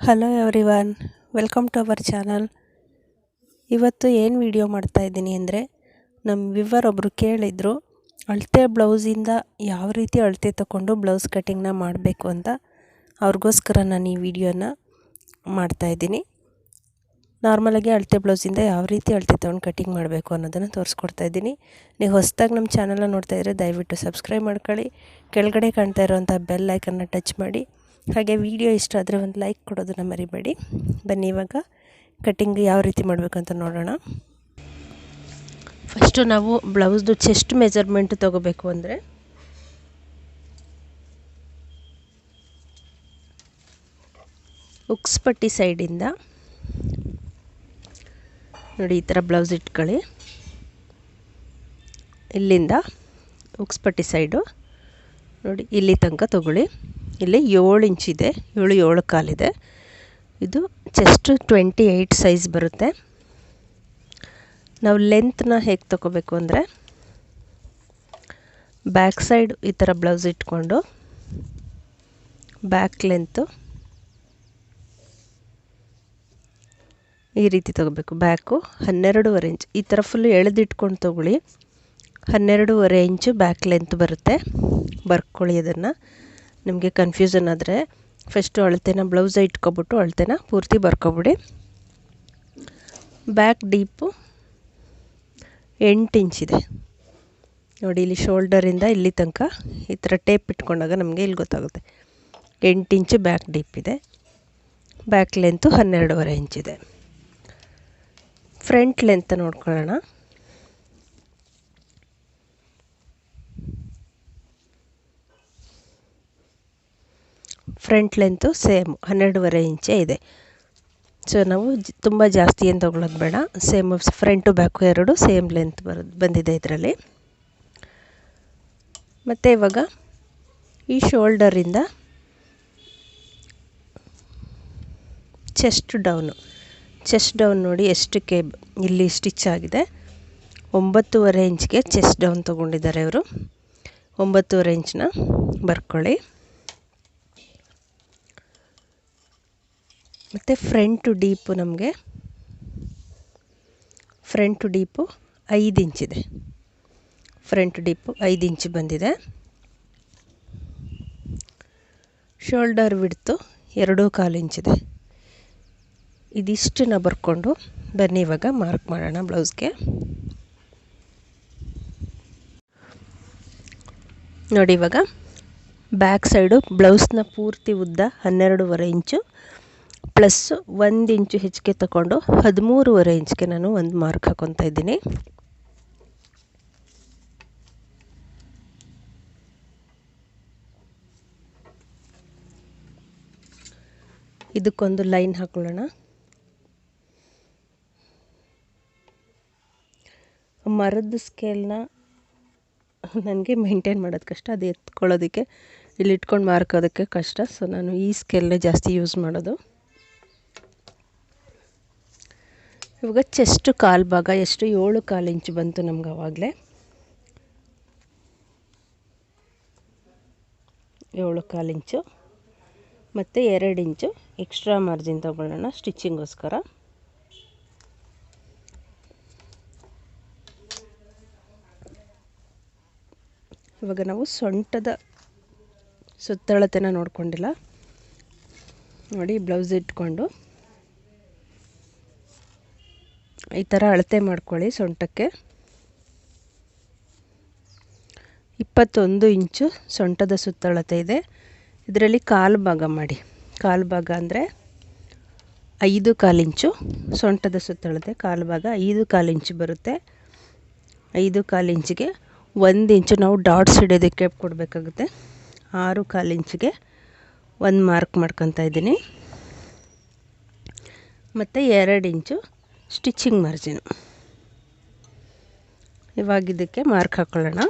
Hello everyone welcome to our channel ಇವತ್ತು ಏನು video ಮಾಡ್ತಾಯಿದ್ದೀನಿ ಅಂದರೆ ನಮ್ಮ ವಿವರ್ ಒಬ್ಬರು ಕೇಳಿದರು, ಅಳತೆ ಬ್ಲೌಸಿಂದ ಯಾವ ರೀತಿ ಅಳತೆ ತಗೊಂಡು ಬ್ಲೌಸ್ ಕಟ್ಟಿಂಗ್ನ ಮಾಡಬೇಕು ಅಂತ, ಅವ್ರಿಗೋಸ್ಕರ ನಾನು ಈ ವಿಡಿಯೋನ ಮಾಡ್ತಾಯಿದ್ದೀನಿ ನಾರ್ಮಲಾಗಿ ಅಳತೆ ಬ್ಲೌಸಿಂದ ಯಾವ ರೀತಿ ಅಳತೆ ತೊಗೊಂಡು ಕಟ್ಟಿಂಗ್ ಮಾಡಬೇಕು ಅನ್ನೋದನ್ನು ತೋರಿಸ್ಕೊಡ್ತಾ ಇದ್ದೀನಿ. ನೀವು ಹೊಸದಾಗಿ ನಮ್ಮ ಚಾನಲ್ನ ನೋಡ್ತಾ ಇದ್ದರೆ ದಯವಿಟ್ಟು ಸಬ್ಸ್ಕ್ರೈಬ್ ಮಾಡ್ಕೊಳ್ಳಿ. ಕೆಳಗಡೆ ಕಾಣ್ತಾ ಇರೋವಂಥ ಬೆಲ್ ಐಕನ್ನ ಟಚ್ ಮಾಡಿ. ಹಾಗೆ ವಿಡಿಯೋ ಇಷ್ಟ ಆದರೆ ಒಂದು ಲೈಕ್ ಕೊಡೋದನ್ನ ಮರಿಬೇಡಿ. ಬನ್ನಿ ಇವಾಗ ಕಟ್ಟಿಂಗ್ ಯಾವ ರೀತಿ ಮಾಡಬೇಕಂತ ನೋಡೋಣ. ಫಸ್ಟು ನಾವು ಬ್ಲೌಸ್ದು ಚೆಸ್ಟ್ ಮೆಜರ್ಮೆಂಟ್ ತೊಗೋಬೇಕು ಅಂದರೆ. ಉಕ್ಸ್ಪಟ್ಟಿ ಸೈಡಿಂದ ನೋಡಿ ಈ ಥರ ಬ್ಲೌಸ್ ಇಟ್ಕೊಳ್ಳಿ. ಇಲ್ಲಿಂದ ಉಕ್ಸ್ಪಟ್ಟಿ ಸೈಡು ನೋಡಿ ಇಲ್ಲಿ ತನಕ ತೊಗೊಳ್ಳಿ. ಇಲ್ಲಿ ಏಳು ಇಂಚಿದೆ ಏಳು ಏಳು ಕಾಲಿದೆ ಇದು. ಚೆಸ್ಟ್ ಟ್ವೆಂಟಿ ಏಯ್ಟ್ ಸೈಜ್ ಬರುತ್ತೆ. ನಾವು ಲೆಂತ್ನ ಹೇಗೆ ತಗೋಬೇಕು ಅಂದರೆ ಬ್ಯಾಕ್ ಸೈಡ್ ಈ ಥರ ಬ್ಲೌಸ್ ಇಟ್ಕೊಂಡು ಬ್ಯಾಕ್ ಲೆಂತು ಈ ರೀತಿ ತಗೋಬೇಕು. ಬ್ಯಾಕು ಹನ್ನೆರಡೂವರೆ ಇಂಚ್. ಈ ಥರ ಫುಲ್ ಎಳೆದಿಟ್ಕೊಂಡು ತೊಗೊಳ್ಳಿ. ಹನ್ನೆರಡೂವರೆ ಇಂಚು ಬ್ಯಾಕ್ ಲೆಂತ್ ಬರುತ್ತೆ. ಬರ್ಕೊಳ್ಳಿ ಅದನ್ನು. ನಿಮಗೆ ಕನ್ಫ್ಯೂಷನ್ ಆದರೆ ಫಸ್ಟು ಅಳತೆನ ಬ್ಲೌಸ ಇಟ್ಕೊಬಿಟ್ಟು ಅಳತೆನ ಪೂರ್ತಿ ಬರ್ಕೊಬಿಡಿ. ಬ್ಯಾಕ್ ಡೀಪು ಎಂಟು ಇಂಚಿದೆ ನೋಡಿ ಇಲ್ಲಿ ಶೋಲ್ಡರಿಂದ ಇಲ್ಲಿ ತನಕ ಈ ಥರ ಟೇಪ್ ಇಟ್ಕೊಂಡಾಗ ನಮಗೆ ಇಲ್ಲಿ ಗೊತ್ತಾಗುತ್ತೆ. ಎಂಟು ಇಂಚು ಬ್ಯಾಕ್ ಡೀಪ್ ಇದೆ. ಬ್ಯಾಕ್ ಲೆಂತು ಹನ್ನೆರಡೂವರೆ ಇಂಚಿದೆ ಫ್ರಂಟ್ ಲೆಂತ್ ನೋಡ್ಕೊಳ್ಳೋಣ. ಫ್ರಂಟ್ ಲೆಂತು ಸೇಮ್, ಹನ್ನೆರಡೂವರೆ ಇಂಚೇ ಇದೆ. ಸೊ ನಾವು ತುಂಬ ಜಾಸ್ತಿ ಏನು ತೊಗೊಳೋದು ಬೇಡ. ಸೇಮ್ ಫ್ರಂಟು ಬ್ಯಾಕು ಎರಡು, ಸೇಮ್ ಲೆಂತ್ ಬರೋದು, ಬಂದಿದೆ ಇದರಲ್ಲಿ. ಮತ್ತು ಇವಾಗ ಈ ಶೋಲ್ಡರಿಂದ ಚೆಸ್ಟ್ ಡೌನು. ಚೆಸ್ಟ್ ಡೌನ್ ನೋಡಿ ಎಷ್ಟಕ್ಕೆ ಇಲ್ಲಿ ಸ್ಟಿಚ್ ಆಗಿದೆ. ಒಂಬತ್ತೂವರೆ ಇಂಚ್ಗೆ ಚೆಸ್ಟ್ ಡೌನ್ ತೊಗೊಂಡಿದ್ದಾರೆ ಇವರು. ಒಂಬತ್ತುವರೆ ಇಂಚನ್ನ ಬರ್ಕೊಳ್ಳಿ. ಮತ್ತು ಫ್ರಂಟು ಡೀಪು ನಮಗೆ. ಫ್ರಂಟು ಡೀಪು ಐದು ಇಂಚಿದೆ ಫ್ರಂಟ್ ಡೀಪು ಐದು ಇಂಚು ಬಂದಿದೆ. ಶೋಲ್ಡರ್ ವಿಡ್ತು ಎರಡೂ ಕಾಲು ಇಂಚಿದೆ ಇದಿಷ್ಟನ್ನ ಬರ್ಕೊಂಡು ಬನ್ನಿ ಇವಾಗ ಮಾರ್ಕ್ ಮಾಡೋಣ ಬ್ಲೌಸ್ಗೆ ನೋಡಿ ಇವಾಗ ಬ್ಯಾಕ್ ಸೈಡು ಬ್ಲೌಸ್ನ ಪೂರ್ತಿ ಉದ್ದ ಹನ್ನೆರಡೂವರೆ ಇಂಚು ಪ್ಲಸ್ ಒಂದು ಇಂಚು ಹೆಚ್ಚಿಗೆ ತಗೊಂಡು ಹದಿಮೂರುವರೆ ಇಂಚಿಗೆ ನಾನು ಒಂದು ಮಾರ್ಕ್ ಹಾಕೊತಾ ಇದ್ದೀನಿ. ಇದಕ್ಕೊಂದು ಲೈನ್ ಹಾಕೊಳ್ಳೋಣ. ಮರದ ಸ್ಕೇಲ್ನ ನನಗೆ ಮೇಂಟೈನ್ ಮಾಡೋದು ಕಷ್ಟ, ಅದು ಎತ್ಕೊಳ್ಳೋದಕ್ಕೆ, ಇಲ್ಲಿ ಇಟ್ಕೊಂಡು ಮಾರ್ಕೋದಕ್ಕೆ ಕಷ್ಟ. ಸೊ, ನಾನು ಈ ಸ್ಕೇಲ್ನೇ ಜಾಸ್ತಿ ಯೂಸ್ ಮಾಡೋದು. ಇವಾಗ ಚೆಸ್ಟ್ ಕಾಲು ಭಾಗ, ಎಷ್ಟು ಏಳು ಕಾಲು ಇಂಚು ಬಂತು ನಮ್ಗೆ ಆವಾಗಲೇ ಏಳು ಕಾಲು ಇಂಚು, ಮತ್ತು ಎರಡು ಇಂಚು ಎಕ್ಸ್ಟ್ರಾ ಮಾರ್ಜಿನ್ ತೊಗೊಳ್ಳೋಣ ಸ್ಟಿಚ್ಚಿಂಗೋಸ್ಕರ ಇವಾಗ ನಾವು ಸೊಂಟದ ಸುತ್ತಳತೆನ ನೋಡ್ಕೊಂಡಿಲ್ಲ. ನೋಡಿ ಬ್ಲೌಸ್ ಇಟ್ಕೊಂಡು. ಈ ಥರ ಅಳತೆ ಮಾಡ್ಕೊಳ್ಳಿ ಸೊಂಟಕ್ಕೆ. ಇಪ್ಪತ್ತೊಂದು ಇಂಚು ಸೊಂಟದ ಸುತ್ತಳತೆ ಇದೆ. ಇದರಲ್ಲಿ ಕಾಲು ಭಾಗ ಮಾಡಿ. ಕಾಲು ಭಾಗ ಅಂದರೆ ಐದು ಕಾಲಿಂಚು ಸೊಂಟದ ಸುತ್ತಳತೆ. ಕಾಲು ಭಾಗ ಐದು ಕಾಲು ಇಂಚು ಬರುತ್ತೆ. ಐದು ಕಾಲು ಇಂಚಿಗೆ ಒಂದು ಇಂಚು ನಾವು ಡಾಟ್ಸ್ ಹಿಡಿಯೋದಕ್ಕೆ ಕೊಡಬೇಕಾಗುತ್ತೆ. ಆರು ಕಾಲಿಂಚಿಗೆ ಒಂದು ಮಾರ್ಕ್ ಮಾಡ್ಕೊತಾ ಇದ್ದೀನಿ. ಮತ್ತು ಎರಡು ಇಂಚು ಸ್ಟಿಚ್ಚಿಂಗ್ ಮಾರ್ಜಿನ್. ಇವಾಗ ಇದಕ್ಕೆ ಮಾರ್ಕ್ ಹಾಕ್ಕೊಳ್ಳೋಣ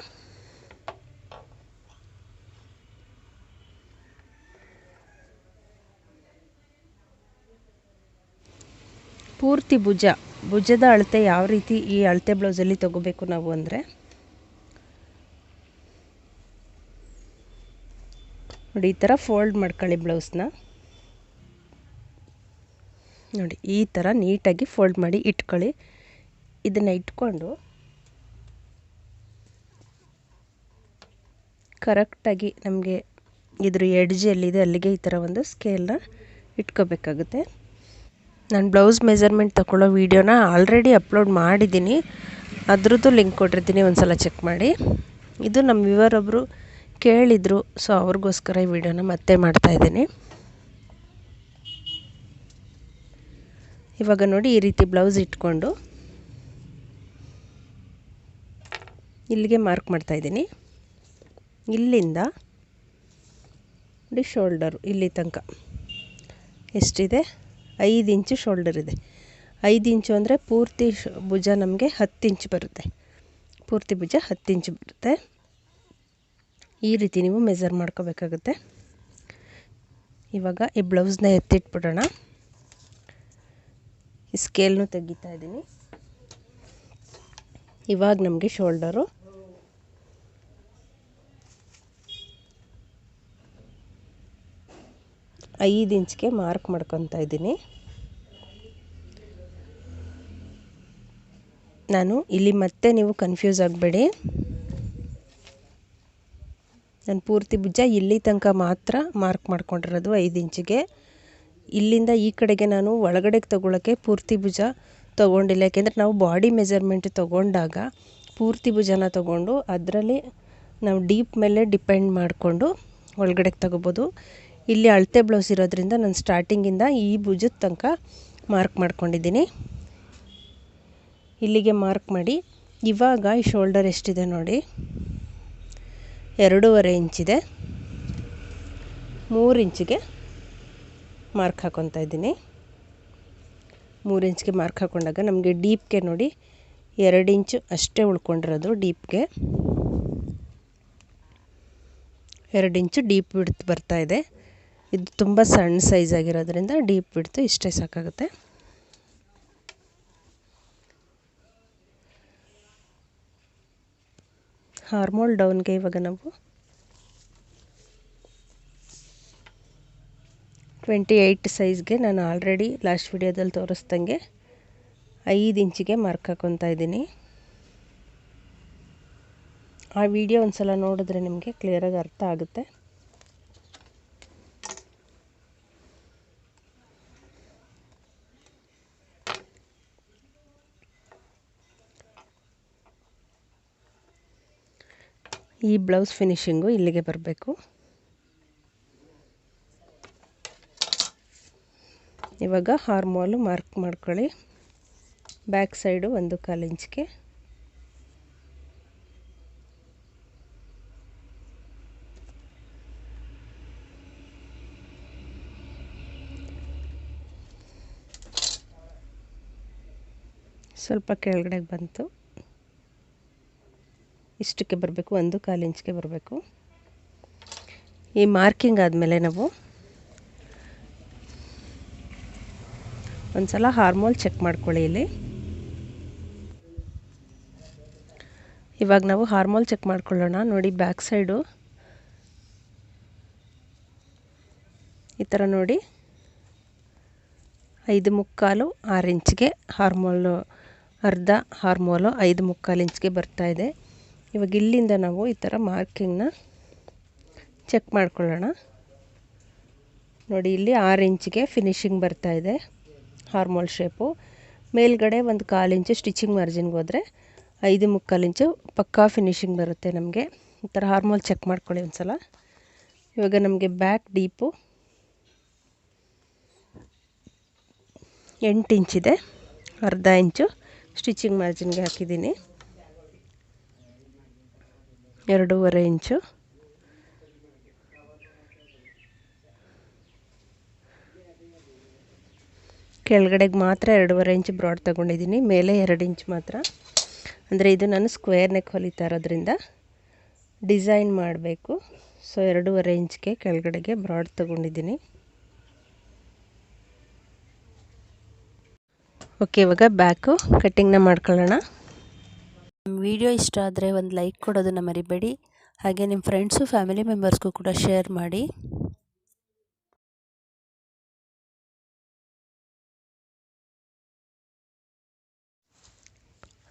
ಪೂರ್ತಿ ಭುಜ. ಭುಜದ ಅಳತೆ ಯಾವ ರೀತಿ ಈ ಅಳತೆ ಬ್ಲೌಸಲ್ಲಿ ತಗೋಬೇಕು ನಾವು ಅಂದರೆ. ನೋಡಿ, ಈ ಥರ ಫೋಲ್ಡ್ ಮಾಡ್ಕೊಳ್ಳಿ ಬ್ಲೌಸ್ನ. ನೋಡಿ, ಈ ಥರ ನೀಟಾಗಿ ಫೋಲ್ಡ್ ಮಾಡಿ ಇಟ್ಕೊಳ್ಳಿ. ಇದನ್ನು ಇಟ್ಕೊಂಡು ಕರೆಕ್ಟಾಗಿ ನಮಗೆ ಇದ್ರ ಎಡ್ಜ್ ಎಲ್ಲಿದೆ ಅಲ್ಲಿಗೆ ಈ ಥರ ಒಂದು ಸ್ಕೇಲ್ನ ಇಟ್ಕೋಬೇಕಾಗುತ್ತೆ. ನಾನು ಬ್ಲೌಸ್ ಮೆಜರ್ಮೆಂಟ್ ತಗೊಳ್ಳೋ ವೀಡಿಯೋನ ಆಲ್ರೆಡಿ ಅಪ್ಲೋಡ್ ಮಾಡಿದ್ದೀನಿ. ಅದ್ರದ್ದು ಲಿಂಕ್ ಕೊಟ್ಟಿರ್ತೀನಿ ಒಂದು ಸಲ ಚೆಕ್ ಮಾಡಿ. ಇದು ನಮ್ಮ ವಿವರೊಬ್ಬರು ಕೇಳಿದರು ಸೊ ಅವ್ರಿಗೋಸ್ಕರ ಈ ವಿಡಿಯೋನ ಮತ್ತೆ ಮಾಡ್ತಾಯಿದ್ದೀನಿ ಇವಾಗ ನೋಡಿ ಈ ರೀತಿ ಬ್ಲೌಸ್ ಇಟ್ಕೊಂಡು ಇಲ್ಲಿಗೆ ಮಾರ್ಕ್ ಮಾಡ್ತಾಯಿದ್ದೀನಿ ಇಲ್ಲಿಂದ ನೋಡಿ ಶೋಲ್ಡರು ಇಲ್ಲಿ ತನಕ. ಎಷ್ಟಿದೆ? ಐದು ಇಂಚು ಶೋಲ್ಡರ್ ಇದೆ. ಐದು ಇಂಚು ಅಂದರೆ ಪೂರ್ತಿ ಭುಜ ನಮಗೆ ಹತ್ತು ಇಂಚು ಬರುತ್ತೆ. ಪೂರ್ತಿ ಭುಜ ಹತ್ತು ಇಂಚು ಬರುತ್ತೆ. ಈ ರೀತಿ ನೀವು ಮೆಜರ್ ಮಾಡ್ಕೋಬೇಕಾಗುತ್ತೆ. ಇವಾಗ ಈ ಬ್ಲೌಸ್ನ ಎತ್ತಿಟ್ಬಿಡೋಣ. ಸ್ಕೇಲ್ನು ತೆಗಿತಾ ಇದ್ದೀನಿ. ಇವಾಗ ನಮಗೆ ಶೋಲ್ಡರು. ಐದು ಇಂಚ್ಗೆ ಮಾರ್ಕ್ ಮಾಡ್ಕೊತಾ ಇದ್ದೀನಿ. ನಾನು ಇಲ್ಲಿ ಮತ್ತೆ ನೀವು ಕನ್ಫ್ಯೂಸ್ ಆಗಬೇಡಿ. ನಾನು ಪೂರ್ತಿ ಭುಜ ಇಲ್ಲಿ ತನಕ ಮಾತ್ರ ಮಾರ್ಕ್ ಮಾಡ್ಕೊಂಡಿರೋದು ಐದು ಇಂಚಿಗೆ. ಇಲ್ಲಿಂದ ಈ ಕಡೆಗೆ ನಾನು ಒಳಗಡೆಗೆ ತೊಗೊಳಕ್ಕೆ ಪೂರ್ತಿ ಭುಜ ತೊಗೊಂಡಿಲ್ಲ. ಯಾಕೆಂದರೆ ನಾವು ಬಾಡಿ ಮೆಜರ್ಮೆಂಟ್ ತೊಗೊಂಡಾಗ ಪೂರ್ತಿ ಭುಜನ ತೊಗೊಂಡು ಅದರಲ್ಲಿ ನಾವು ಡೀಪ್ ಮೇಲೆ ಡಿಪೆಂಡ್ ಮಾಡಿಕೊಂಡು ಒಳಗಡೆಗೆ ತಗೋಬೋದು. ಇಲ್ಲಿ ಅಳತೆ ಬ್ಲೌಸ್ ಇರೋದ್ರಿಂದ ನಾನು ಸ್ಟಾರ್ಟಿಂಗಿಂದ ಈ ಭುಜದ ತನಕ ಮಾರ್ಕ್ ಮಾಡ್ಕೊಂಡಿದ್ದೀನಿ. ಇಲ್ಲಿಗೆ ಮಾರ್ಕ್ ಮಾಡಿ, ಇವಾಗ ಈ ಶೋಲ್ಡರ್ ಎಷ್ಟಿದೆ ನೋಡಿ. ಎರಡೂವರೆ ಇಂಚಿದೆ ಮೂರು ಇಂಚಿಗೆ ಮಾರ್ಕ್ ಹಾಕೊತಾ ಇದ್ದೀನಿ. ಮೂರು ಇಂಚ್ಗೆ ಮಾರ್ಕ್ ಹಾಕೊಂಡಾಗ ನಮಗೆ ಡೀಪ್ಗೆ ನೋಡಿ ಎರಡು ಇಂಚು ಅಷ್ಟೇ ಉಳ್ಕೊಂಡಿರೋದು ಡೀಪ್ಗೆ ಎರಡು ಇಂಚು ಡೀಪ್ ಬಿಡ್ತು ಬರ್ತಾ ಇದೆ. ಇದು ತುಂಬ ಸಣ್ಣ ಸೈಜ್ ಆಗಿರೋದ್ರಿಂದ ಡೀಪ್ ಬಿಡ್ತು ಇಷ್ಟೇ ಸಾಕಾಗುತ್ತೆ. ಹಾರ್ಮೋಲ್ ಡೌನ್ಗೆ ಇವಾಗ ನಾವು ಟ್ವೆಂಟಿ ಏಯ್ಟ್ ಸೈಜ್ಗೆ ನಾನು ಆಲ್ರೆಡಿ ಲಾಸ್ಟ್ ವಿಡಿಯೋದಲ್ಲಿ ತೋರಿಸ್ದಂಗೆ ಐದು ಇಂಚಿಗೆ ಮಾರ್ಕ್ ಹಾಕೊತಾ ಇದ್ದೀನಿ. ಆ ವಿಡಿಯೋ ಒಂದು ಸಲ ನೋಡಿದ್ರೆ ನಿಮಗೆ ಕ್ಲಿಯರಾಗಿ ಅರ್ಥ ಆಗುತ್ತೆ. ಈ ಬ್ಲೌಸ್ ಫಿನಿಶಿಂಗು ಇಲ್ಲಿಗೆ ಬರಬೇಕು. ಇವಾಗ ಹಾರ್ಮೋಲು ಮಾರ್ಕ್ ಮಾಡ್ಕೊಳ್ಳಿ. ಬ್ಯಾಕ್ ಸೈಡು ಒಂದು ಕಾಲು ಇಂಚಿಗೆ. ಸ್ವಲ್ಪ ಕೆಳಗಡೆಗೆ ಬಂತು. ಇಷ್ಟಕ್ಕೆ ಬರಬೇಕು, ಒಂದು ಕಾಲು ಇಂಚಿಗೆ ಬರಬೇಕು. ಈ ಮಾರ್ಕಿಂಗ್ ಆದಮೇಲೆ ನಾವು ಒಂದು ಸಲ ಹಾರ್ಮೋಲ್ ಚೆಕ್ ಮಾಡ್ಕೊಳ್ಳಿ ಇಲ್ಲಿ. ಇವಾಗ ನಾವು ಹಾರ್ಮೋಲ್ ಚೆಕ್ ಮಾಡ್ಕೊಳ್ಳೋಣ. ನೋಡಿ ಬ್ಯಾಕ್ ಸೈಡು. ಈ ಥರ ನೋಡಿ. ಐದು ಮುಕ್ಕಾಲು ಆರು ಇಂಚ್ಗೆ ಹಾರ್ಮೋಲು, ಅರ್ಧ ಹಾರ್ಮೋಲು ಐದು ಮುಕ್ಕಾಲು ಇಂಚ್ಗೆ ಇದೆ. ಇವಾಗ ಇಲ್ಲಿಂದ ನಾವು ಈ ಥರ ಮಾರ್ಕಿಂಗ್ನ ಚೆಕ್ ಮಾಡ್ಕೊಳ್ಳೋಣ. ನೋಡಿ, ಇಲ್ಲಿ ಆರು ಇಂಚ್ಗೆ ಫಿನಿಶಿಂಗ್ ಇದೆ. ಹಾರ್ಮೋಲ್ ಶೇಪು ಮೇಲ್ಗಡೆ ಒಂದು ಕಾಲು ಇಂಚು ಸ್ಟಿಚಿಂಗ್ ಮಾರ್ಜಿನ್ಗೆ ಹೋದರೆ ಐದು ಮುಕ್ಕಾಲು ಇಂಚು ಪಕ್ಕಾ ಫಿನಿಶಿಂಗ್ ಬರುತ್ತೆ ನಮಗೆ. ಈ ಥರ ಹಾರ್ಮೋಲ್ ಚೆಕ್ ಮಾಡ್ಕೊಳ್ಳಿ ಒಂದು ಸಲ ಇವಾಗ ನಮಗೆ ಬ್ಯಾಕ್ ಡೀಪು ಎಂಟು ಇಂಚಿದೆ ಅರ್ಧ ಇಂಚು ಸ್ಟಿಚಿಂಗ್ ಮಾರ್ಜಿನ್ಗೆ ಹಾಕಿದ್ದೀನಿ. ಎರಡೂವರೆ ಇಂಚು. ಕೆಳಗಡೆಗೆ ಮಾತ್ರ ಎರಡೂವರೆ ಇಂಚ್ ಬ್ರಾಡ್ ತೊಗೊಂಡಿದ್ದೀನಿ, ಮೇಲೆ ಎರಡು ಇಂಚ್ ಮಾತ್ರ. ಅಂದರೆ ಇದು ನಾನು ಸ್ಕ್ವೇರ್ ನೆಕ್ ಹೊಲಿತಾ ಇರೋದ್ರಿಂದ ಡಿಸೈನ್ ಮಾಡಬೇಕು. ಸೊ ಎರಡೂವರೆ ಇಂಚ್ಗೆ ಕೆಳಗಡೆಗೆ ಬ್ರಾಡ್ ತೊಗೊಂಡಿದ್ದೀನಿ. ಓಕೆ ಇವಾಗ ಬ್ಯಾಕು ಕಟ್ಟಿಂಗ್ನ ಮಾಡ್ಕೊಳ್ಳೋಣ. ವಿಡಿಯೋ ಇಷ್ಟ ಆದರೆ ಒಂದು ಲೈಕ್ ಕೊಡೋದನ್ನು ಮರಿಬೇಡಿ. ಹಾಗೆ ನಿಮ್ಮ ಫ್ರೆಂಡ್ಸು ಫ್ಯಾಮಿಲಿ ಮೆಂಬರ್ಸ್ಗೂ ಕೂಡ ಶೇರ್ ಮಾಡಿ.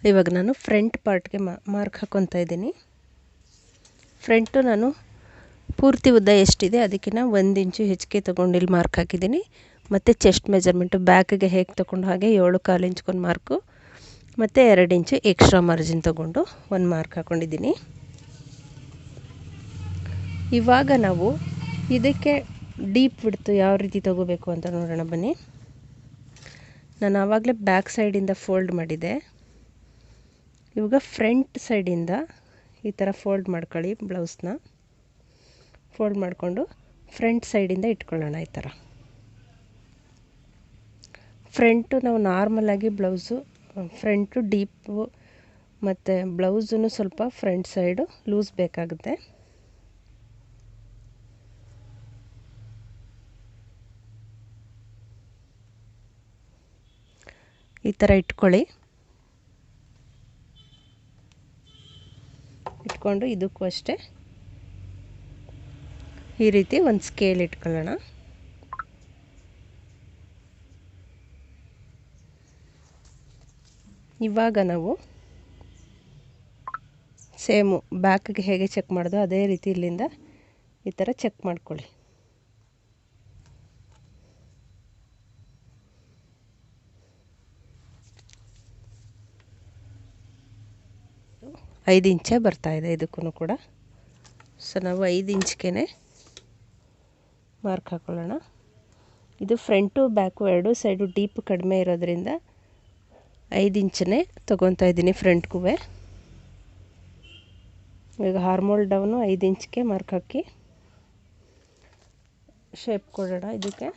ಇವಾಗ ನಾನು ಫ್ರಂಟ್ ಪಾರ್ಟ್ಗೆ ಮಾರ್ಕ್ ಹಾಕ್ಕೊತಾ ಇದ್ದೀನಿ. ಫ್ರಂಟು ನಾನು ಪೂರ್ತಿ ಉದ್ದ ಎಷ್ಟಿದೆ ಅದಕ್ಕಿಂತ ಒಂದು ಇಂಚು ಹೆಚ್ಚಿಗೆ ತೊಗೊಂಡು ಇಲ್ಲಿ ಮಾರ್ಕ್ ಹಾಕಿದ್ದೀನಿ. ಮತ್ತು ಚೆಸ್ಟ್ ಮೆಜರ್ಮೆಂಟು ಬ್ಯಾಕಿಗೆ ಹೇಗೆ ತೊಗೊಂಡು ಹಾಗೆ ಏಳು ಕಾಲು ಇಂಚ್ಗೊಂದು ಮಾರ್ಕು ಮತ್ತು ಎರಡು ಇಂಚು ಎಕ್ಸ್ಟ್ರಾ ಮಾರ್ಜಿನ್ ತೊಗೊಂಡು ಒಂದು ಮಾರ್ಕ್ ಹಾಕ್ಕೊಂಡಿದ್ದೀನಿ ಇವಾಗ ನಾವು ಇದಕ್ಕೆ ಡೀಪ್ ಬಿಡ್ತು ಯಾವ ರೀತಿ ತೊಗೋಬೇಕು ಅಂತ ನೋಡೋಣ ಬನ್ನಿ. ನಾನು ಆವಾಗಲೇ ಬ್ಯಾಕ್ ಸೈಡಿಂದ ಫೋಲ್ಡ್ ಮಾಡಿದೆ. ಇವಾಗ ಫ್ರಂಟ್ ಸೈಡಿಂದ ಈ ಥರ ಫೋಲ್ಡ್ ಮಾಡ್ಕೊಳ್ಳಿ ಬ್ಲೌಸ್ನ. ಫೋಲ್ಡ್ ಮಾಡಿಕೊಂಡು ಫ್ರಂಟ್ ಸೈಡಿಂದ ಇಟ್ಕೊಳ್ಳೋಣ ಈ ಥರ. ಫ್ರಂಟು ನಾವು ನಾರ್ಮಲಾಗಿ ಬ್ಲೌಸು, ಫ್ರಂಟು ಡೀಪು ಮತ್ತು ಬ್ಲೌಸೂ ಸ್ವಲ್ಪ ಫ್ರಂಟ್ ಸೈಡು ಲೂಸ್ ಬೇಕಾಗುತ್ತೆ. ಈ ಥರ ಇಟ್ಕೊಳ್ಳಿ. ಇಟ್ಕೊಂಡು ಇದಕ್ಕೂ ಅಷ್ಟೇ. ಈ ರೀತಿ ಒಂದು ಸ್ಕೇಲ್ ಇಟ್ಕೊಳ್ಳೋಣ. ಇವಾಗ ನಾವು ಸೇಮು ಬ್ಯಾಕ್ಗೆ ಹೇಗೆ ಚೆಕ್ ಮಾಡೋದು, ಅದೇ ರೀತಿ ಇಲ್ಲಿಂದ ಈ ಥರ ಚೆಕ್ ಮಾಡ್ಕೊಳ್ಳಿ. ಐದು ಇಂಚೇ ಬರ್ತಾಯಿದೆ ಇದಕ್ಕೂ ಕೂಡ. ಸೊ ನಾವು ಐದು ಇಂಚ್ಗೆ ಮಾರ್ಕ್ ಹಾಕೊಳ್ಳೋಣ. ಇದು ಫ್ರಂಟು ಬ್ಯಾಕು ಎರಡು ಸೈಡು ಡೀಪ್ ಕಡಿಮೆ ಇರೋದ್ರಿಂದ ಐದು ಇಂಚನೇ ತೊಗೊತಾ ಇದ್ದೀನಿ ಫ್ರಂಟ್ಗೂ ಈಗ ಹಾರ್ಮೋಲ್ ಡೌನು ಐದು ಇಂಚ್ಗೆ ಮಾರ್ಕ್ ಹಾಕಿ ಶೇಪ್ ಕೊಡೋಣ ಇದಕ್ಕೆ.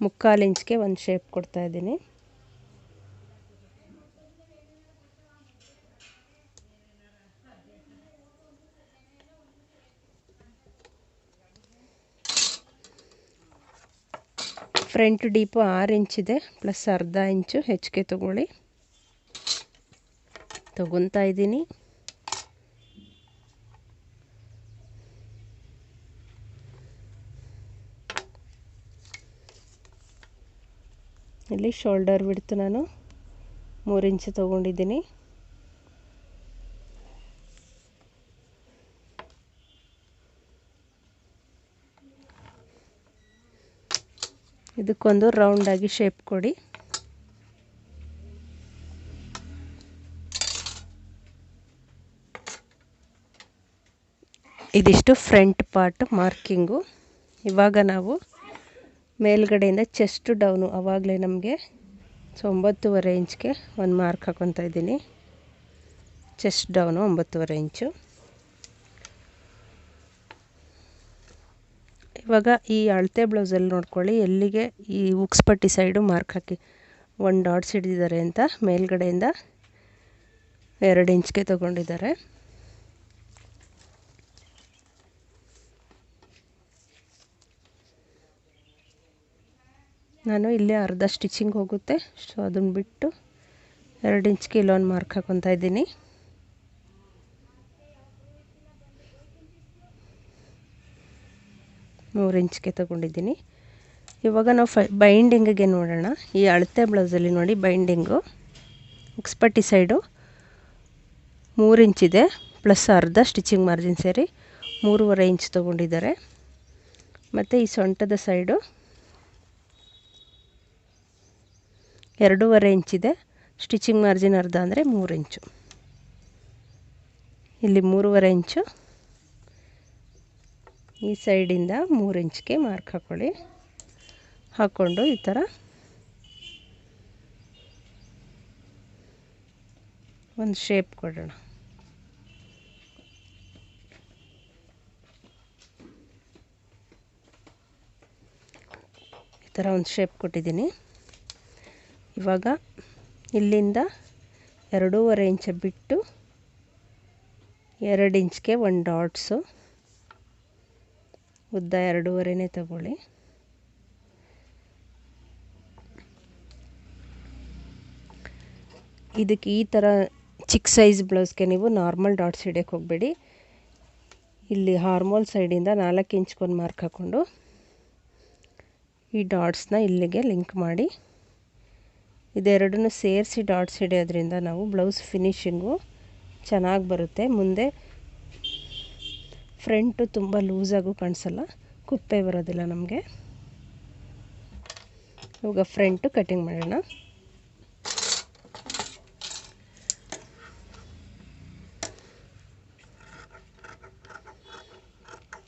ಮುಕ್ಕಾಲು ಇಂಚ್ಗೆ ಒಂದು ಶೇಪ್ ಕೊಡ್ತಾ ಇದ್ದೀನಿ. ಫ್ರಂಟ್ ಡೀಪು ಆರು ಇಂಚಿದೆ ಪ್ಲಸ್ ಅರ್ಧ ಇಂಚು ಹೆಚ್ಚಿಗೆ ತೊಗೊಳ್ಳಿ. ತಗೊತಾ ಇದ್ದೀನಿ. ಇಲ್ಲಿ ಶೋಲ್ಡರ್ ಬಿಡ್ತು ನಾನು ಮೂರು ಇಂಚು ತೊಗೊಂಡಿದ್ದೀನಿ. ಇದಕ್ಕೊಂದು ರೌಂಡಾಗಿ ಶೇಪ್ ಕೊಡಿ. ಇದಿಷ್ಟು ಫ್ರಂಟ್ ಪಾರ್ಟ್ ಮಾರ್ಕಿಂಗು ಇವಾಗ ನಾವು ಮೇಲ್ಗಡೆಯಿಂದ ಚೆಸ್ಟ್ ಡೌನು ಅವಾಗಲೇ ನಮಗೆ ಸೊ ಒಂಬತ್ತುವರೆ ಇಂಚ್ಗೆ ಒಂದು ಮಾರ್ಕ್ ಹಾಕೊತಾ ಇದ್ದೀನಿ. ಚೆಸ್ಟ್ ಡೌನು ಒಂಬತ್ತುವರೆ ಇಂಚು ಇವಾಗ ಈ ಅಳತೆ ಬ್ಲೌಸಲ್ಲಿ ನೋಡ್ಕೊಳ್ಳಿ, ಎಲ್ಲಿಗೆ ಈ ಉಕ್ಸ್ ಪಟ್ಟಿ ಸೈಡು ಮಾರ್ಕ್ ಹಾಕಿ. ಒಂದು ಡಾಟ್ಸ್ ಹಿಡಿದಿದ್ದಾರೆ ಅಂತ ಮೇಲ್ಗಡೆಯಿಂದ ಎರಡು ಇಂಚ್ಗೆ ತೊಗೊಂಡಿದ್ದಾರೆ. ನಾನು ಇಲ್ಲೇ ಅರ್ಧ ಸ್ಟಿಚಿಂಗ್ ಹೋಗುತ್ತೆ, ಸೊ ಅದನ್ನು ಬಿಟ್ಟು ಎರಡು ಇಂಚ್ಗೆ ಇಲ್ಲೊಂದು ಮಾರ್ಕ್ ಹಾಕೊತಾ ಇದ್ದೀನಿ. ಮೂರು ಇಂಚ್ಗೆ ತೊಗೊಂಡಿದ್ದೀನಿ. ಇವಾಗ ನಾವು ಫೈ, ಬೈಂಡಿಂಗಿಗೆ ನೋಡೋಣ. ಈ ಅಳತೆ ಬ್ಲೌಸಲ್ಲಿ ನೋಡಿ ಬೈಂಡಿಂಗು. ಉಕ್ಸ್ಪಟ್ಟಿ ಸೈಡು ಮೂರು ಇಂಚಿದೆ ಪ್ಲಸ್ ಅರ್ಧ ಸ್ಟಿಚಿಂಗ್ ಮಾರ್ಜಿನ್ ಸೇರಿ ಮೂರುವರೆ ಇಂಚ್ ತೊಗೊಂಡಿದ್ದಾರೆ. ಮತ್ತು ಈ ಸೊಂಟದ ಸೈಡು ಎರಡೂವರೆ ಇಂಚಿದೆ, ಸ್ಟಿಚಿಂಗ್ ಮಾರ್ಜಿನ್ ಅರ್ಧ ಅಂದರೆ ಮೂರು ಇಂಚು ಇಲ್ಲಿ ಮೂರುವರೆ ಇಂಚು. ಈ ಸೈಡಿಂದ ಮೂರು ಇಂಚ್ಗೆ ಮಾರ್ಕ್ ಹಾಕ್ಕೊಳ್ಳಿ ಹಾಕ್ಕೊಂಡು ಈ ಥರ ಒಂದು ಶೇಪ್ ಕೊಡೋಣ. ಈ ಥರ ಒಂದು ಶೇಪ್ ಕೊಟ್ಟಿದ್ದೀನಿ. ಇವಾಗ ಇಲ್ಲಿಂದ ಎರಡೂವರೆ ಇಂಚ ಬಿಟ್ಟು ಎರಡು ಇಂಚ್ಗೆ ಒಂದು ಡಾಟ್ಸು ಉದ್ದ ಎರಡೂವರೆನೇ ತಗೊಳ್ಳಿ. ಇದಕ್ಕೆ ಈ ಥರ ಚಿಕ್ಕ ಸೈಜ್ ಬ್ಲೌಸ್ಗೆ ನೀವು ನಾರ್ಮಲ್ ಡಾಟ್ಸ್ ಹಿಡಿಯೋಕ್ಕೆ ಹೋಗಬೇಡಿ. ಇಲ್ಲಿ ಹಾರ್ಮೋಲ್ ಸೈಡಿಂದ ನಾಲ್ಕು ಇಂಚ್ಗೊಂದು ಮಾರ್ಕ್ ಹಾಕ್ಕೊಂಡು ಈ ಡಾಟ್ಸ್ನ ಇಲ್ಲಿಗೆ ಲಿಂಕ್ ಮಾಡಿ. ಇದೆರಡನ್ನೂ ಸೇರಿಸಿ ಡಾಟ್ಸ್ ಹಿಡಿಯೋದ್ರಿಂದ ನಾವು ಬ್ಲೌಸ್ ಫಿನಿಷಿಂಗು ಚೆನ್ನಾಗಿ ಬರುತ್ತೆ. ಮುಂದೆ ಫ್ರಂಟು ತುಂಬ ಲೂಸಾಗೂ ಕಾಣಿಸಲ್ಲ, ಕುಪ್ಪೆ ಬರೋದಿಲ್ಲ ನಮಗೆ. ಇವಾಗ ಫ್ರಂಟು ಕಟಿಂಗ್ ಮಾಡೋಣ.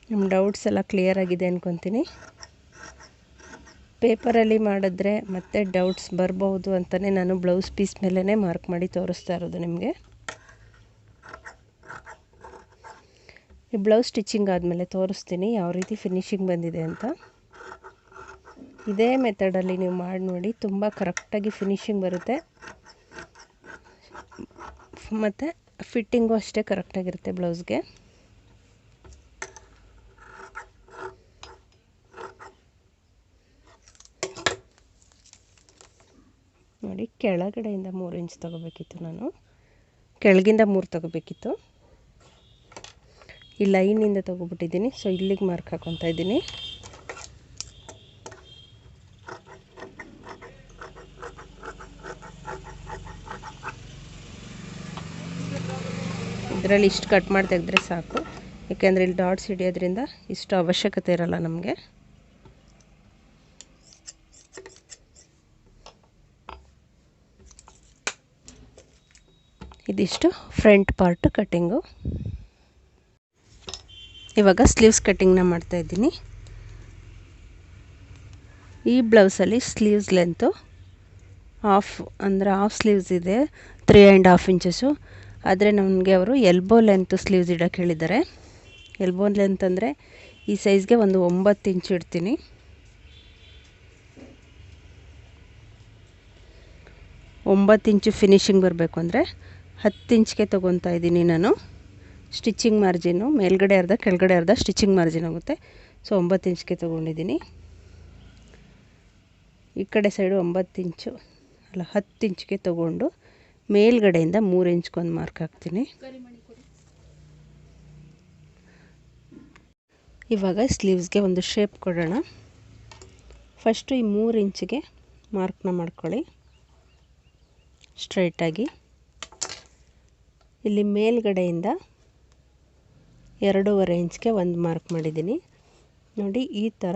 ನಿಮ್ಮ ಡೌಟ್ಸ್ ಎಲ್ಲ ಕ್ಲಿಯರ್ ಆಗಿದೆ ಅಂದ್ಕೊತೀನಿ ಪೇಪರಲ್ಲಿ ಮಾಡಿದ್ರೆ ಮತ್ತೆ ಡೌಟ್ಸ್ ಬರ್ಬೋದು ಅಂತಲೇ ನಾನು ಬ್ಲೌಸ್ ಪೀಸ್ ಮೇಲೇ ಮಾರ್ಕ್ ಮಾಡಿ ತೋರಿಸ್ತಾ ಇರೋದು ನಿಮಗೆ. ಈ ಬ್ಲೌಸ್ ಸ್ಟಿಚಿಂಗ್ ಆದಮೇಲೆ ತೋರಿಸ್ತೀನಿ ಯಾವ ರೀತಿ ಫಿನಿಶಿಂಗ್ ಬಂದಿದೆ ಅಂತ. ಇದೇ ಮೆಥಡಲ್ಲಿ ನೀವು ಮಾಡಿ ನೋಡಿ, ತುಂಬ ಕರೆಕ್ಟಾಗಿ ಫಿನಿಶಿಂಗ್ ಬರುತ್ತೆ. ಮತ್ತು ಫಿಟ್ಟಿಂಗು ಅಷ್ಟೇ ಕರೆಕ್ಟಾಗಿರುತ್ತೆ ಬ್ಲೌಸ್ಗೆ. ನೋಡಿ, ಕೆಳಗಡೆಯಿಂದ ಮೂರು ಇಂಚ್ ತೊಗೋಬೇಕಿತ್ತು ನಾನು. ಕೆಳಗಿಂದ ಮೂರು ತೊಗೋಬೇಕಿತ್ತು. ಈ ಲೈನಿಂದ ತೊಗೊಬಿಟ್ಟಿದ್ದೀನಿ. ಸೊ ಇಲ್ಲಿಗೆ ಮಾರ್ಕ್ ಹಾಕೊತಾ ಇದ್ದೀನಿ. ಇದರಲ್ಲಿ ಇಷ್ಟು ಕಟ್ ಮಾಡಿ ತೆಗೆದ್ರೆ ಸಾಕು. ಯಾಕೆಂದರೆ ಇಲ್ಲಿ ಡಾಟ್ಸ್ ಹಿಡಿಯೋದ್ರಿಂದ ಇಷ್ಟು ಅವಶ್ಯಕತೆ ಇರಲ್ಲ ನಮಗೆ. ಇದಿಷ್ಟು ಫ್ರಂಟ್ ಪಾರ್ಟ್ ಕಟ್ಟಿಂಗು ಇವಾಗ ಸ್ಲೀವ್ಸ್ ಕಟ್ಟಿಂಗ್ನ ಮಾಡ್ತಾಯಿದ್ದೀನಿ ಈ ಬ್ಲೌಸಲ್ಲಿ ಸ್ಲೀವ್ಸ್ ಲೆಂತು ಹಾಫ್ ಅಂದರೆ ಹಾಫ್ ಸ್ಲೀವ್ಸ್ ಇದೆ ತ್ರೀ ಆ್ಯಂಡ್ ಹಾಫ್ ಇಂಚಸ್ಸು ಆದರೆ ನನಗೆ ಅವರು ಎಲ್ಬೋ ಲೆಂತ್ ಸ್ಲೀವ್ಸ್ ಇಡೋಕ್ಕೆ ಹೇಳಿದ್ದಾರೆ. ಎಲ್ಬೋ ಲೆಂತ್ ಅಂದರೆ ಈ ಸೈಜ್ಗೆ ಒಂದು ಒಂಬತ್ತು ಇಂಚ್ ಇಡ್ತೀನಿ. ಒಂಬತ್ತು ಇಂಚು ಫಿನಿಶಿಂಗ್ ಬರಬೇಕು ಅಂದರೆ ಹತ್ತು ಇಂಚ್ಗೆ ತೊಗೊತಾ ಇದ್ದೀನಿ ನಾನು. ಸ್ಟಿಚಿಂಗ್ ಮಾರ್ಜಿನು ಮೇಲ್ಗಡೆ ಅರ್ಧ, ಕೆಳಗಡೆ ಅರ್ಧ ಸ್ಟಿಚಿಂಗ್ ಮಾರ್ಜಿನ್ ಆಗುತ್ತೆ ಸೊ, ಒಂಬತ್ತು ಇಂಚ್ಗೆ ತೊಗೊಂಡಿದ್ದೀನಿ. ಈ ಕಡೆ ಸೈಡು ಒಂಬತ್ತು ಇಂಚು, ಅಲ್ಲ ಹತ್ತು ಇಂಚ್ಗೆ ತೊಗೊಂಡು ಮೇಲ್ಗಡೆಯಿಂದ ಮೂರು ಇಂಚ್ಗೊಂದು ಮಾರ್ಕ್ ಹಾಕ್ತೀನಿ. ಇವಾಗ ಸ್ಲೀವ್ಸ್ಗೆ ಒಂದು ಶೇಪ್ ಕೊಡೋಣ. ಫಸ್ಟು ಈ ಮೂರು ಇಂಚಿಗೆ ಮಾರ್ಕ್ನ ಮಾಡ್ಕೊಳ್ಳಿ. ಸ್ಟ್ರೈಟಾಗಿ ಇಲ್ಲಿ ಮೇಲ್ಗಡೆಯಿಂದ ಎರಡೂವರೆ ಇಂಚ್ಗೆ ಒಂದು ಮಾರ್ಕ್ ಮಾಡಿದ್ದೀನಿ. ನೋಡಿ, ಈ ಥರ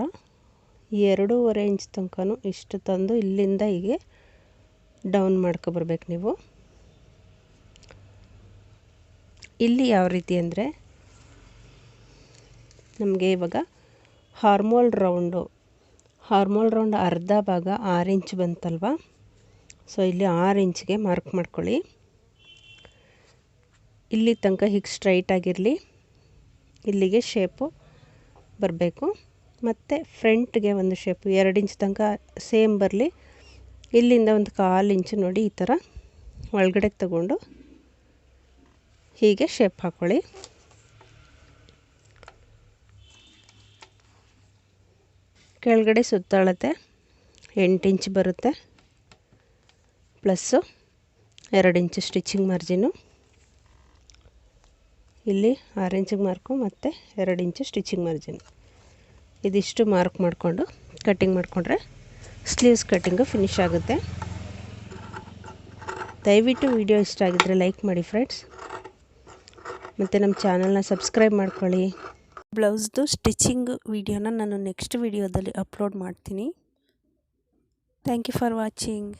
ಎರಡೂವರೆ ಇಂಚ್ ತನಕನೂ ಇಷ್ಟು ತಂದು ಇಲ್ಲಿಂದ ಹೀಗೆ ಡೌನ್ ಮಾಡ್ಕೊಬರ್ಬೇಕು ನೀವು. ಇಲ್ಲಿ ಯಾವ ರೀತಿ ಅಂದರೆ ನಮಗೆ ಇವಾಗ ಹಾರ್ಮೋಲ್ ರೌಂಡು, ಹಾರ್ಮೋಲ್ ರೌಂಡ್ ಅರ್ಧ ಭಾಗ ಆರು ಇಂಚ್ ಬಂತಲ್ವ? ಸೊ, ಇಲ್ಲಿ ಆರು ಇಂಚ್ಗೆ ಮಾರ್ಕ್ ಮಾಡ್ಕೊಳ್ಳಿ. ಇಲ್ಲಿ ತನಕ ಹೀಗೆ ಸ್ಟ್ರೈಟ್ ಆಗಿರಲಿ. ಇಲ್ಲಿಗೆ ಶೇಪು ಬರಬೇಕು. ಮತ್ತು ಫ್ರಂಟ್ಗೆ ಒಂದು ಶೇಪು ಎರಡು ಇಂಚ್ ತನಕ ಸೇಮ್ ಬರಲಿ. ಇಲ್ಲಿಂದ ಒಂದು ಕಾಲು ಇಂಚು ನೋಡಿ ಈ ಥರ ಒಳಗಡೆ ತಗೊಂಡು ಹೀಗೆ ಶೇಪ್ ಹಾಕ್ಕೊಳ್ಳಿ ಕೆಳಗಡೆ ಸುತ್ತಾಳತ್ತೆ ಎಂಟು ಇಂಚ್ ಬರುತ್ತೆ. ಪ್ಲಸ್ಸು ಎರಡು ಇಂಚು ಸ್ಟಿಚಿಂಗ್ ಮಾರ್ಜಿನು ಇಲ್ಲಿ ಆರು ಇಂಚಿಗೆ ಮಾರ್ಕು ಮತ್ತು ಎರಡು ಇಂಚು ಸ್ಟಿಚಿಂಗ್ ಮಾರ್ಜಿನ್. ಇದಿಷ್ಟು ಮಾರ್ಕ್ ಮಾಡಿಕೊಂಡು ಕಟ್ಟಿಂಗ್ ಮಾಡಿಕೊಂಡ್ರೆ ಸ್ಲೀವ್ಸ್ ಕಟ್ಟಿಂಗು ಫಿನಿಶ್ ಆಗುತ್ತೆ. ದಯವಿಟ್ಟು ವಿಡಿಯೋ ಇಷ್ಟ ಆಗಿದ್ದರೆ ಲೈಕ್ ಮಾಡಿ ಫ್ರೆಂಡ್ಸ್. ಮತ್ತು ನಮ್ಮ ಚಾನಲ್ನ ಸಬ್ಸ್ಕ್ರೈಬ್ ಮಾಡ್ಕೊಳ್ಳಿ. ಬ್ಲೌಸ್ದು ಸ್ಟಿಚಿಂಗ್ ವಿಡಿಯೋನ ನಾನು ನೆಕ್ಸ್ಟ್ ವಿಡಿಯೋದಲ್ಲಿ ಅಪ್ಲೋಡ್ ಮಾಡ್ತೀನಿ. Thank you for watching.